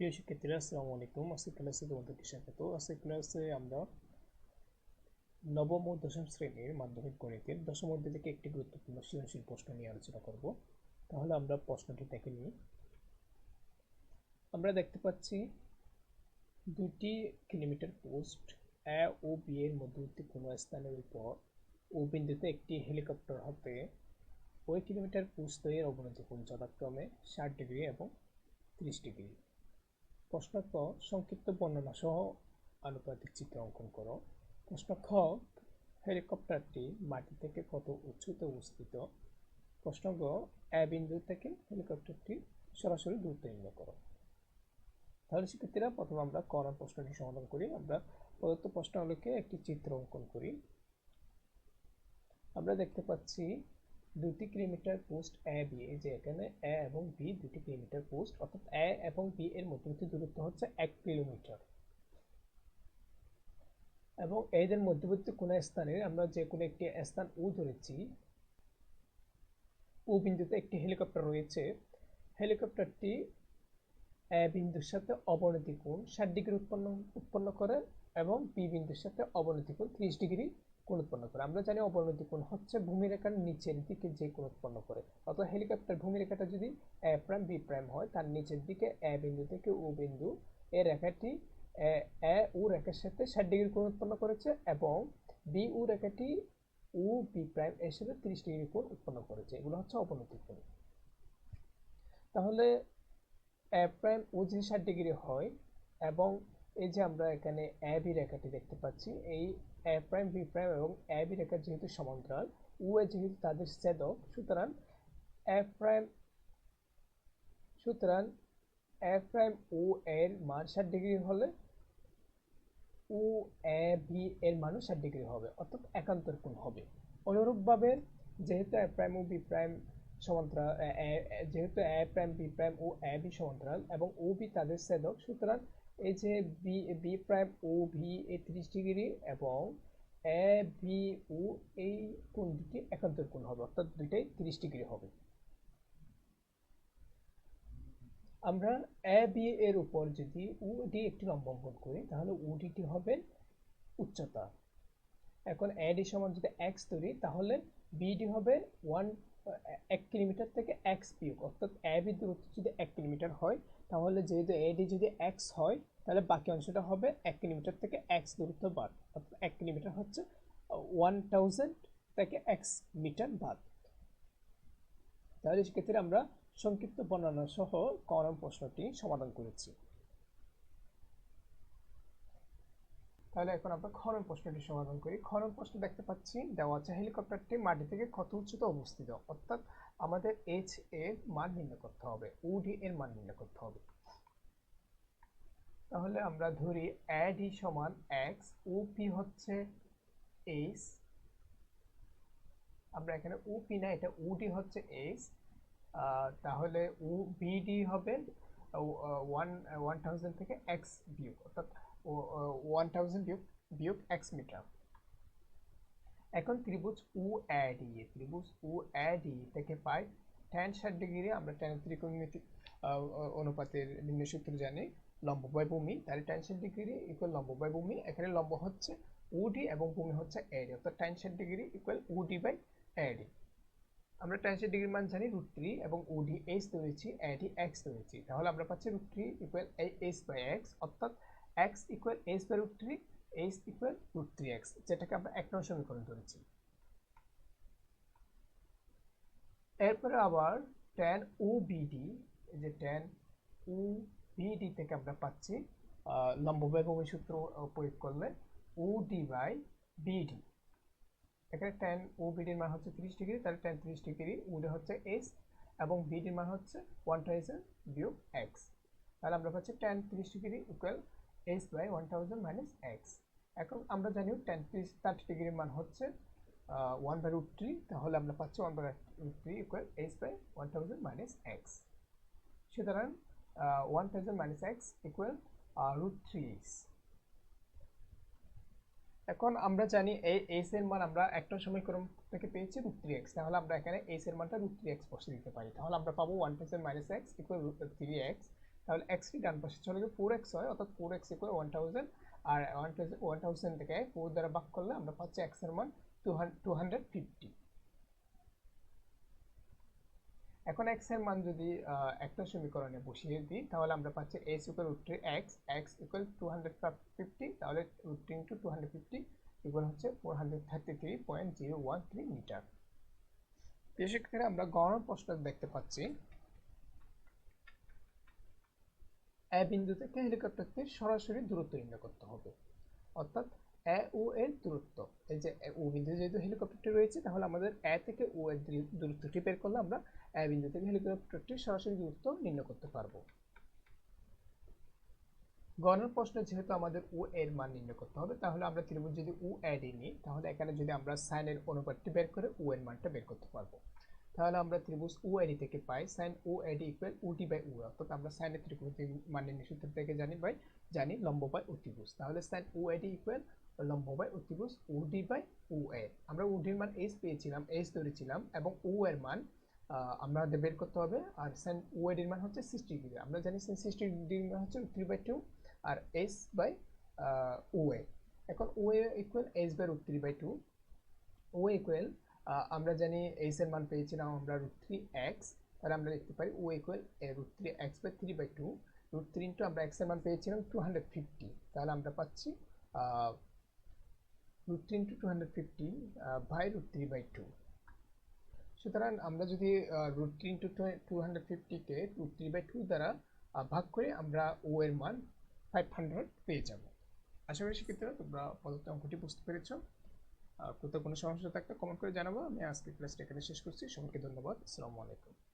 প্রিয় শিক্ষার্থীরা আসসালামু আলাইকুম আজকে ক্লাসে তোমাদেরকে স্বাগত আজকে ক্লাসে আমরা নবম ও দশম শ্রেণির মাধ্যমিক গণিতের দশম অধ্যায় থেকে একটি গুরুত্বপূর্ণ সৃজনশীল প্রশ্ন নিয়ে আলোচনা করব তাহলে আমরা প্রশ্নটি দেখে নিই আমরা দেখতে পাচ্ছি দুটি কিলোমিটার পোস্ট এ ও বি এর মধ্যবর্তী কোনো স্থানের উপর ও বিন্দুতে একটি হেলিকপ্টার হতে ওই কিলোমিটার পোস্ট এর অবনতি কোণ যথাক্রমে ষাট ডিগ্রি এবং ত্রিশ ডিগ্রি প্রশ্ন সংক্ষিপ্ত বর্ণনা সহ আনুপাতিক চিত্র অঙ্কন করো। প্রশ্ন খ হেলিকপ্টারটি মাটি থেকে কত উচ্চতে অবস্থিত? প্রশ্ন গ, এ বিন্দু থেকে হেলিকপ্টারটি সরাসরি দূরত্ব নির্ণয় করো। তাহলে শিক্ষার্থীরা প্রথমে আমরা ক প্রশ্নটি সমাধান করি। আমরা প্রদত্ত প্রশ্নগুলোকে একটি চিত্র অঙ্কন করি। আমরা দেখতে পাচ্ছি দুটি কিলোমিটার পোস্ট এ বি এই যে এখানে এ এবং বি দুটি কিলোমিটার পোস্ট অর্থাৎ এ এবং বি এর মধ্যবর্তী দূরত্ব হচ্ছে এক কিলোমিটার এবং এদের মধ্যবর্তী কোনো স্থানে আমরা যে কোনো একটি স্থান ও ধরেছি ও বিন্দুতে একটি হেলিকপ্টার রয়েছে হেলিকপ্টারটি এ বিন্দুর সাথে অবনতি কোণ ষাট ডিগ্রি উৎপন্ন উৎপন্ন করে এবং বি বিন্দুর সাথে অবনতি কোণ ত্রিশ ডিগ্রি কোণ উৎপন্ন করে? আমরা জানি অবনতি কোণ হচ্ছে ভূমিরেখার নিচের দিকে যে কোণ উৎপন্ন করে। অথবা হেলিকপ্টার ভূমিরেখাটা যদি এ প্রাইম, বি প্রাইম হয়, তার নিচের দিকে এ বিন্দু থেকে ও বিন্দু এ রেখাটি এ ও রেখার সাথে ষাট ডিগ্রি কোণ উৎপন্ন করেছে এবং বি ও রেখাটি ও বি প্রাইম এর সাথে তিরিশ ডিগ্রি কোণ উৎপন্ন করেছে। এগুলো হচ্ছে অবনতি কোণ। তাহলে এ প্রাইম ও যদি ষাট ডিগ্রি হয় এবং এই যে আমরা এখানে এ, বি রেখাটি দেখতে পাচ্ছি, এই এ প্রাইম বি প্রাইম এবং এ বি রেখা যেহেতু সমান্তরাল ও এ যেহেতু তাদের ছেদক, সুতরাং এ প্রাইম, সুতরাং এ প্রাইম ও এর মান ষাট ডিগ্রি হলে ও এ, বি এর মানও ষাট ডিগ্রি হবে, অর্থাৎ একান্তর কোণ হবে। অনুরূপভাবে যেহেতু এ প্রাইম ও বি প্রাইম সমান্তরাল যেহেতু এ প্রাইম বি প্রাইম ও এ বি সমান্তরাল এবং ও বি তাদের ছেদক, সুতরাং এই যে বি বি প্রাইম ও ভি এ ত্রিশ ডিগ্রি এবং এ বি ও এই কোণ দুটি একান্তর কোণ হবে? অর্থাৎ দুইটাই তিরিশ ডিগ্রি হবে। আমরা এ বি এর উপর যদি ও ডি একটি লম্ব অঙ্কন করি, তাহলে ও ডিটি হবে উচ্চতা। এখন ডি সমান যদি এক্স ধরি, তাহলে বি বিডি হবে ওয়ান এক কিলোমিটার থেকে এক্স বিয়োগ। অর্থাৎ বি দূরত্ব যদি এক কিলোমিটার হয় তাহলে যেহেতু এডি যদি এক্স হয়, তাহলে বাকি অংশটা হবে এক কিলোমিটার থেকে এক্স দূরত্ব বাদ। অর্থাৎ এক কিলোমিটার হচ্ছে ওয়ান থাউজেন্ড থেকে এক্স মিটার বাদ। তাহলে সেক্ষেত্রে আমরা সংক্ষিপ্ত বর্ণনা সহ করম প্রশ্নটি সমাধান করেছি। তাহলে এখন আমরা খনন প্রশ্নটি সমাধান করি। খনন প্রশ্ন দেখতে পাচ্ছি, দেওয়া আছে হেলিকপ্টারটি মাটি থেকে কত উচ্চতা অবস্থিত। অর্থাৎ আমাদের এইচ এর মান নির্ণয় করতে হবে ওডি এর মান নির্ণয় করতে হবে। তাহলে আমরা ধরি ডি সমান এক্স ওপি হচ্ছে এইচ আমরা এখানে ওপি না, এটা ওডি হচ্ছে এইচ তাহলে ও বিডি হবে ওয়ান ওয়ান থাউজেন্ড থেকে এক্স বিয়োগ। অর্থাৎ ওয়ান থাউজেন্ড বিয়োগ বিয়োগ এক্স মিটার। এখন ত্রিভুজ ও ডি ত্রিভুজ ও ডি থেকে পাই ট্যান ষাট ডিগ্রি, আমরা ট্যান ত্রিকোণমিতিক অনুপাতের নিম্ন সূত্র জানি, লম্ব বাই ভূমি, তাহলে ট্যান ষাট ডিগ্রি ইকুয়াল লম্ব বাই ভূমি, এখানে লম্ব হচ্ছে ওডি এবং ভূমি হচ্ছে এডি অর্থাৎ ট্যান ষাট degree equal OD by AD আমরা ট্যান ষাট ডিগ্রির মান জানি রুট থ্রি এবং ওডি এইচ ধরেছি এডি এক্স ধরেছি তাহলে আমরা পাচ্ছি root three equal H by X অর্থাৎ X equal H by root three H equal root three X যেটাকে আমরা এক নম্বর সমীকরণ ধরেছি। এরপরে আবার ট্যান ও বিডি যে ট্যান ও বিডি থেকে আমরা পাচ্ছি লম্ব ব্যয়ভূমি সূত্র প্রয়োগ করলে ও ডি বাই বিডি এখানে ট্যান ও বিডির মান হচ্ছে তিরিশ ডিগ্রি, তাহলে ট্যান তিরিশ ডিগ্রি উডে হচ্ছে এস এবং বিডির মান হচ্ছে ওয়ান থাউজেন্ড বিয়োগ এক্স তাহলে আমরা পাচ্ছি ট্যান তিরিশ degree equal S by one thousand minus X এখন আমরা জানি ট্যান তিরিশ থার্টি ডিগ্রির মান হচ্ছে ওয়ান বাই রুট থ্রি তাহলে আমরা পাচ্ছি one by root three equal S by one thousand minus X সুতরাং one thousand minus X equal root three X এখন আমরা জানি এই এস এর মান আমরা একটা সমীকরণ থেকে পেয়েছি রুট থ্রি এক্স তাহলে আমরা এখানে এস এর মানটা রুট থ্রি এক্স বসে দিতে পারি। তাহলে আমরা পাবো one thousand minus X equal three X তাহলে এক্স এক্সটি ডান পাশে চলে গেলে ফোর এক্স হয়, অর্থাৎ four X equal one thousand আর ওয়ান ওয়ান থাউজেন্ড থেকে ফোর দ্বারা ভাগ করলে আমরা পাচ্ছি এক্সের মান টু হান্ড্রেড ফিফটি এখন এক্সের মান যদি একটা সমীকরণে বসিয়ে দিই, তাহলে আমরা পাচ্ছি S equal root three X X equal two hundred fifty তাহলে root three into two hundred fifty equal হচ্ছে four hundred thirty three point zero one three meter সেক্ষেত্রে আমরা গণন প্রশ্ন দেখতে পাচ্ছি। এ বিন্দু থেকে হেলিকপ্টারটির সরাসরি দূরত্ব নির্ণয় করতে হবে। অর্থাৎ এ ও এর দূরত্ব। এই যে ও বিন্দু যেহেতু হেলিকপ্টারটি রয়েছে, তাহলে আমাদের এ থেকে ও এর দূরত্বটি বের করলে আমরা এ বিন্দু থেকে হেলিকপ্টারটির সরাসরি দূরত্ব নির্ণয় করতে পারব। গণের প্রশ্নে যেহেতু আমাদের ও এর মান নির্ণয় করতে হবে, তাহলে আমরা ত্রিভুজ যদি ও এডি নিই, তাহলে এখানে যদি আমরা সাইনের অনুপাতটি বের করে ও এর মানটা বের করতে পারব। তাহলে আমরা ত্রিভুজ ও এডি থেকে পাই। Sine O AD equal OT by O অর্থাৎ আমরা সাইনের ত্রিভুজের মান সূত্র থেকে জানি বাই জানি লম্ব বাই অতিভুজ তাহলে সাইন ও এডি ইকুয়াল লম্ব বাই অতিভুজ ওডি বাই ও এ আমরা ওডির মান এইচ পেয়েছিলাম এইচ ধরেছিলাম এবং ও এর মান আহ, আমাদের বের করতে হবে। আর সাইন ও এডির মান হচ্ছে সিক্সটি ডিগ্রি আমরা জানি সাইন সিক্সটি ডিগ্রির মান হচ্ছে থ্রি বাই টু আর এইচ বাই ও এ এখন O A equal H by root three by two O equal আমরা জানি এইচ এর মান পেয়েছিলাম আমরা রুট থ্রি এক্স তাহলে আমরা লিখতে পারি O equal root three X by three by two root three into আমরা এক্সের মান পেয়েছিলাম টু হান্ড্রেড ফিফটি তাহলে আমরা পাচ্ছি root three into two hundred fifty by root three by two সুতরাং আমরা যদি root three into two hundred ফিফটিকে root three by two দ্বারা ভাগ করে আমরা ও এর মান ফাইভ হান্ড্রেড পেয়ে যাব। আশা করি শিক্ষার্থীরা তোমরা পদত্ব অঙ্কটি বুঝতে পেরেছ। কোথাও কোনো সমস্যা থাকলে কমেন্ট করে জানাব। আমি আজকে ক্লাসটা এখানে শেষ করছি। সবাইকে ধন্যবাদ। আসসালামু আলাইকুম।